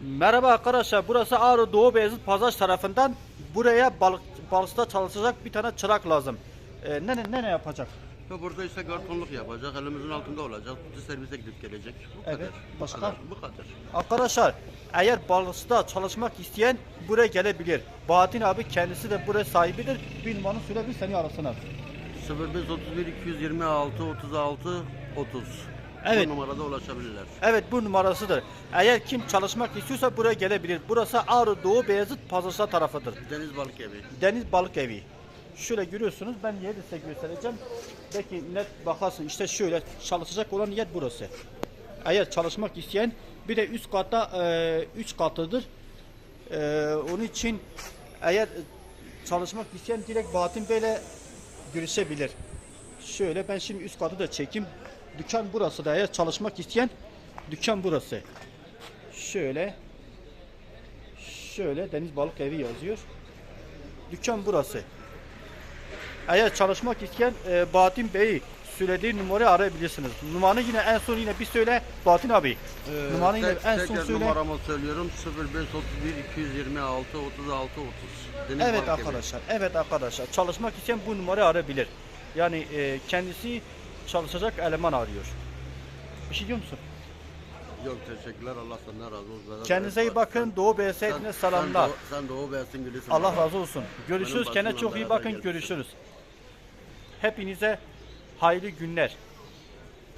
Merhaba arkadaşlar burası Ağrı Doğu Beyazıt Pazar tarafından buraya balık balıkta çalışacak bir tane çırak lazım. Ee, ne, ne ne yapacak? Burada işte kartonluk yapacak, elimizin altında olacak, servise gidip gelecek. Bu Evet, kadar. başka? Bu kadar. Bu kadar. Arkadaşlar eğer balıkta çalışmak isteyen buraya gelebilir. Bahattin abi kendisi de buraya sahibidir. Bir numaranı söyle bir seni arasınlar. 0531 226 36 30. Evet. Bu numarada ulaşabilirler. Evet bu numarasıdır. Eğer kim çalışmak istiyorsa buraya gelebilir. Burası Ağrı Doğu Beyazıt Pazarsa tarafıdır. Deniz balık evi. Deniz Balık Evi. Şöyle görüyorsunuz. Ben yeri size göstereceğim. Belki net bakarsın. İşte şöyle çalışacak olan yer burası. Eğer çalışmak isteyen bir de üst katta 3 katıdır. E, onun için eğer e, çalışmak isteyen direkt Bahattin Bey'le görüşebilir. Şöyle ben şimdi üst katı da çekeyim. Dükkan burası da eğer çalışmak isteyen dükkan burası. Şöyle şöyle Deniz Balık Evi yazıyor. Dükkan burası. Eğer çalışmak isteyen e, Bahattin Bey'i söylediği numarayı arayabilirsiniz. Numaranı yine en son yine bir söyle Bahattin abi. Ee, numaranı yine tek- en son söyle. numaramı söylüyorum 0531 226 36 30. Deniz Evet balık evi. arkadaşlar. Evet arkadaşlar. Çalışmak isteyen bu numarayı arayabilir. Yani e, kendisi çalışacak eleman arıyor. Bir şey diyor musun? Yok teşekkürler Allah senden razı olsun. Kendinize iyi bakın. Doğu BS'ine selamlar. Sen, sen Doğu Beyazıt'ın gülüsün. Allah razı olsun. Görüşürüz. Kendine çok iyi bakın. Görüşürüz. Hepinize hayırlı günler.